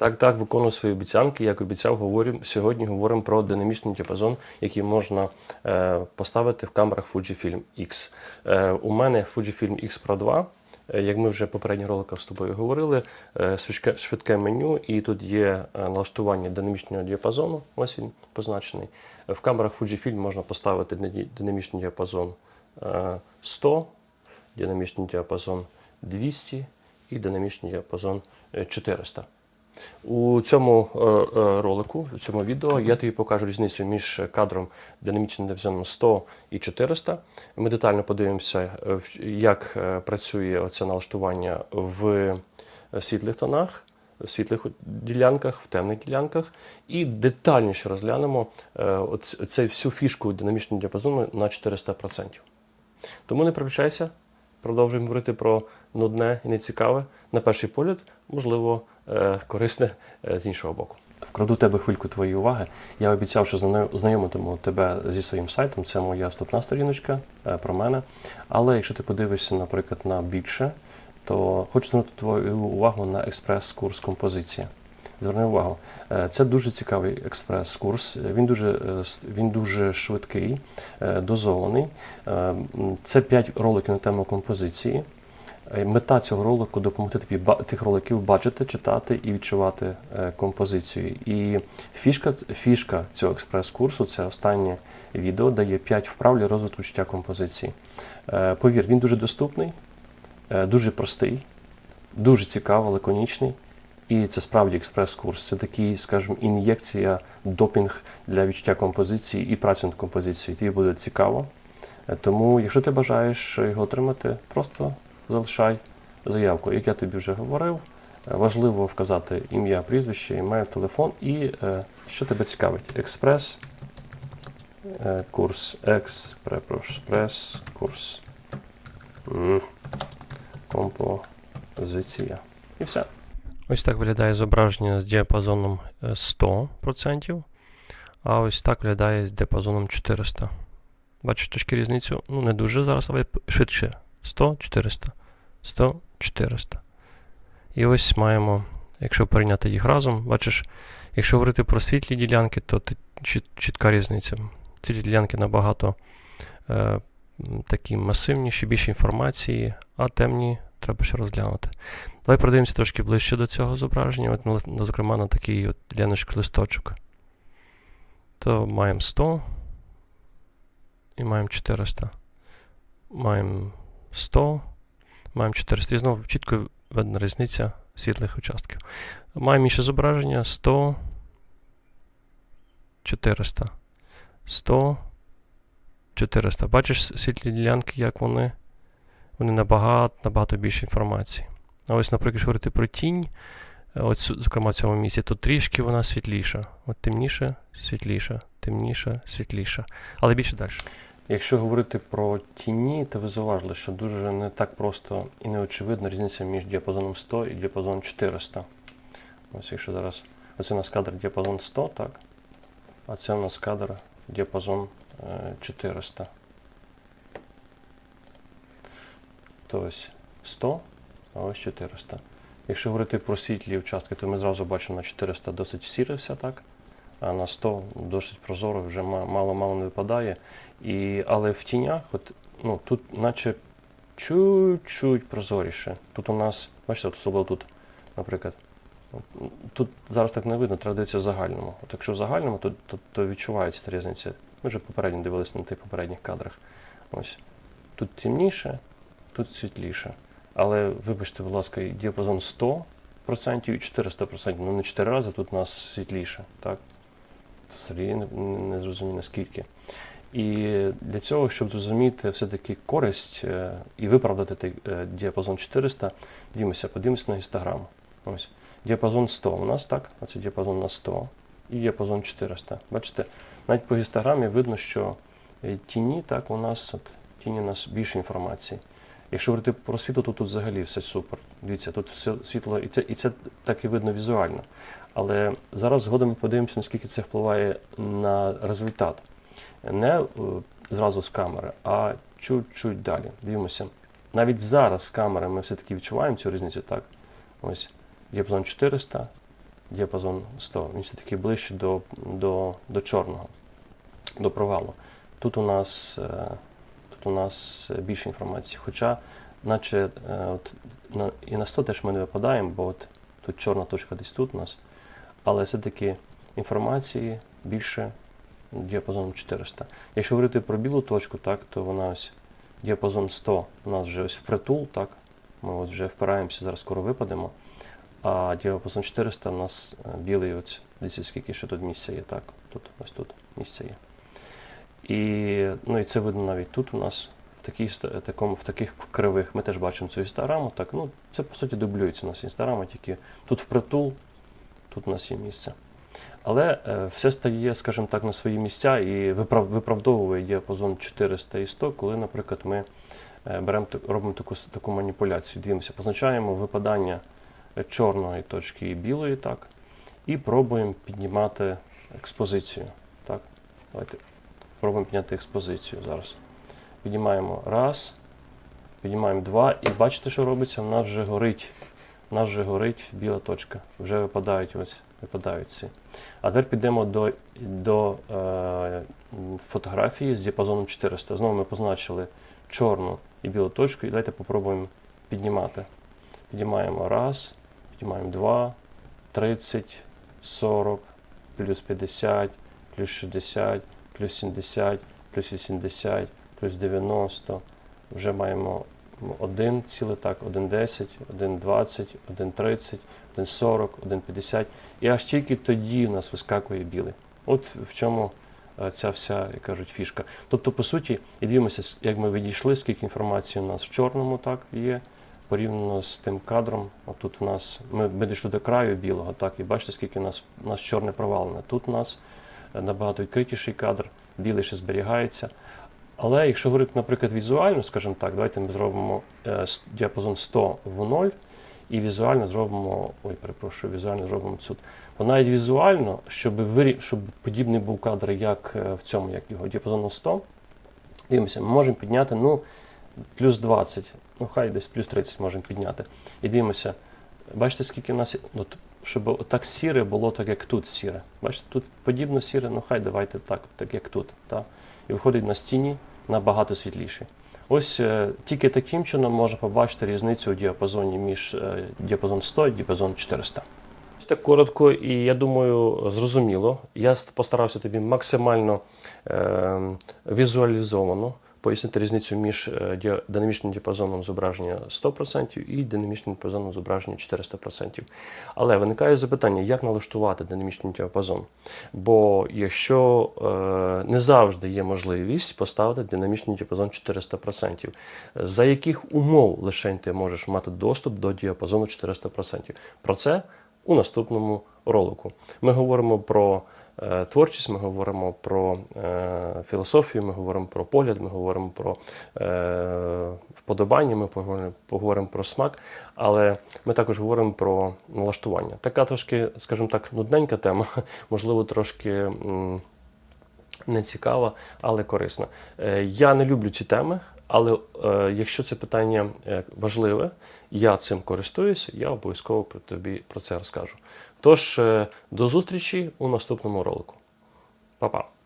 Так, так, виконую свої обіцянки. Як обіцяв, говоримо сьогодні. Говоримо про динамічний діапазон, який можна е, поставити в камерах Fujifilm X. Е, у мене Fujifilm X Pro 2. Е, Як ми вже в попередніх роликах з тобою говорили, е, швидке, швидке меню, і тут є е, налаштування динамічного діапазону. Ось він позначений. В камерах Fujifilm можна поставити динамічний діапазон е, 100, динамічний діапазон 200 і динамічний діапазон е, 400. У цьому е, е, ролику, у цьому відео, я тобі покажу різницю між кадром динамічним діапазоном 100 і 400. Ми детально подивимося, е, як працює це налаштування в світлих тонах, в світлих ділянках, в темних ділянках, і детальніше розглянемо цей всю фішку динамічного діапазону на 400%. Тому не переключайся, продовжуємо говорити про нудне і нецікаве. На перший погляд, можливо, е, корисне е, з іншого боку. Вкраду тебе хвильку твоєї уваги. Я обіцяв, що знайомитиму тебе зі своїм сайтом. Це моя вступна сторіночка е, про мене. Але якщо ти подивишся, наприклад, на більше, то хочу звернути твою увагу на експрес-курс композиція. Зверни увагу, е, це дуже цікавий експрес-курс. Він дуже, е, він дуже швидкий, е, дозований. Це 5 роликів на тему композиції. Мета цього ролику допомогти тобі тих роликів бачити, читати і відчувати композицію. І фішка, фішка цього експрес-курсу це останнє відео, дає 5 вправ для розвитку чуття композиції. Повір, він дуже доступний, дуже простий, дуже цікавий, лаконічний. І це справді експрес-курс. Це такий, скажімо, ін'єкція, допінг для відчуття композиції і праці над композицією. Тобі буде цікаво. Е, Тому, якщо ти бажаєш його отримати, просто залишай заявку. Як я тобі вже говорив, е, важливо вказати ім'я, прізвище, імейл, телефон і е, що тебе цікавить. Експрес, курс, експрес, курс, композиція. І все. Ось так виглядає зображення з діапазоном е, 100%, а ось так виглядає з діапазоном 400%. Трошки різницю? Ну, не дуже зараз, але швидше. 100, 400, 100, 400. І ось маємо, якщо порівняти їх разом, бачиш, якщо говорити про світлі ділянки, то чітка різниця. Світлі ділянки набагато е, такі масивніші, більше інформації, а темні треба ще розглянути. Давай подивимося трошки ближче до цього зображення. От, ну, зокрема, на такий от діляночок листочок. То маємо 100 і маємо 400. Маємо 100, маємо 400. І знову чітко видна різниця світлих участків. Маємо інше зображення 100, 400. 100, 400. Бачиш світлі ділянки, як вони? Вони набагато, набагато більше інформації. А ось, наприклад, якщо говорити про тінь, е, с- зокрема, в цьому місці, то трішки вона світліша. От темніше, світліша, темніша, світліша. Але більше далі. Якщо говорити про тіні, то ви зауважили, що дуже не так просто і неочевидна різниця між діапазоном 100 і діапазоном 400. Ось якщо зараз. Оце у нас кадр діапазон 100, так? А це у нас кадр діапазон е, 400. То ось 100, а ось 400. Якщо говорити про світлі участки, то ми зразу бачимо на 400 досить сіре все так, а на 100 досить прозоро вже мало-мало не випадає. І, але в тінях, от, ну, тут наче чуть-чуть прозоріше. Тут у нас, бачите, особливо тут, наприклад, тут зараз так не видно, треба дивитися в загальному. От якщо в загальному, то, то, то відчувається ця різниця. Ми вже попередньо дивилися на тих попередніх кадрах. Ось. Тут темніше, тут світліше. Але вибачте, будь ласка, діапазон 100% і 400%. Ну не 4 рази тут у нас світліше. Так? Взагалі не, не, зрозуміло наскільки. І для цього, щоб зрозуміти все-таки користь е, і виправдати е, діапазон 400, дивимося, подивимося на гістограму. Ось. Діапазон 100 у нас, так? Оце діапазон на 100 і діапазон 400. Бачите, навіть по гістограмі видно, що е, тіні, так, у нас от, тіні у нас більше інформації. Якщо говорити про світло, то тут взагалі все супер. Дивіться, тут все світло, і це, і це так і видно візуально. Але зараз згодом подивимося, наскільки це впливає на результат. Не е, зразу з камери, а чуть-чуть далі. Дивимося. Навіть зараз з камери ми все-таки відчуваємо цю різницю, так? Ось діапазон 400 діапазон 100. Він все-таки ближче до, до, до чорного, до провалу. Тут у нас, е, тут у нас більше інформації. Хоча, наче е, от, на, і на 100 теж ми не випадаємо, бо от тут чорна точка десь тут у нас. Але все-таки інформації більше діапазоном 400. Якщо говорити про білу точку, так, то вона ось діапазон 100 у нас вже ось впритул, так. Ми от вже впираємося, зараз скоро випадемо. А діапазон 400 у нас е, білий, ось, дивіться, скільки ще тут місця є, так. Тут, ось тут місце є. І, ну, і це видно навіть тут у нас в, такій, ст- такому, в таких кривих. Ми теж бачимо цю інстаграму. Так, ну, це по суті дублюється у нас інстаграма, тільки тут впритул, тут у нас є місце. Але е, все стає, скажімо так, на свої місця і виправ, виправдовує діапазон 400 і 100, коли, наприклад, ми е, беремо робимо таку, таку маніпуляцію. Дивимося, позначаємо випадання е, чорної точки і білої, так, і пробуємо піднімати експозицію. Так. Давайте пробуємо підняти експозицію зараз. Піднімаємо раз, піднімаємо два, і бачите, що робиться? У нас вже горить. У нас вже горить біла точка. Вже випадають ось, випадають ці. А тепер підемо до, до е, фотографії з діапазоном 400. Знову ми позначили чорну і білу точку, і давайте попробуємо піднімати. Піднімаємо раз, піднімаємо два, 30, 40, плюс 50, плюс 60, плюс 70, плюс 80, плюс 90. Вже маємо 1 ціле, так, 1,10, 1,20, 1,30, 1,40, 1,50. І аж тільки тоді у нас вискакує білий. От в чому е, ця вся, як кажуть, фішка. Тобто, по суті, і дивимося, як ми відійшли, скільки інформації у нас в чорному так є, порівняно з тим кадром. Отут у нас ми, ми дійшли до краю білого, так, і бачите, скільки у нас, у нас чорне провалене. Тут у нас набагато відкритіший кадр, білий ще зберігається. Але якщо говорити, наприклад, візуально, скажімо так, давайте ми зробимо е, діапазон 100 в 0 і візуально зробимо, ой, перепрошую, візуально зробимо тут. Бо навіть візуально, щоб, вирі, щоб подібний був кадр, як е, в цьому, як його діапазону 100, дивимося, ми можемо підняти ну, плюс 20, ну хай десь плюс 30 можемо підняти. І дивимося, бачите, скільки в нас, є? ну, щоб так сіре було так, як тут сіре. Бачите, тут подібно сіре, ну хай давайте так, так як тут. Так? І виходить на стіні набагато світліший. Ось е, тільки таким чином можна побачити різницю у діапазоні між е, діапазон 100 і діапазон 400. Ось так коротко і я думаю, зрозуміло. Я постарався тобі максимально е, візуалізовано пояснити різницю між е, динамічним діапазоном зображення 100% і динамічним діапазоном зображення 400%. Але виникає запитання, як налаштувати динамічний діапазон. Бо якщо е, не завжди є можливість поставити динамічний діапазон 400%, за яких умов лише ти можеш мати доступ до діапазону 400%. Про це у наступному ролику. Ми говоримо про творчість, ми говоримо про е, філософію, ми говоримо про погляд, ми говоримо про е, вподобання, ми поговоримо, про смак, але ми також говоримо про налаштування. Така трошки, скажімо так, нудненька тема, можливо, трошки. не цікава, але корисна. Е, Я не люблю ці теми, але е, якщо це питання е, важливе, я цим користуюся, я обов'язково про тобі про це розкажу. Тож, е, до зустрічі у наступному ролику. Па-па!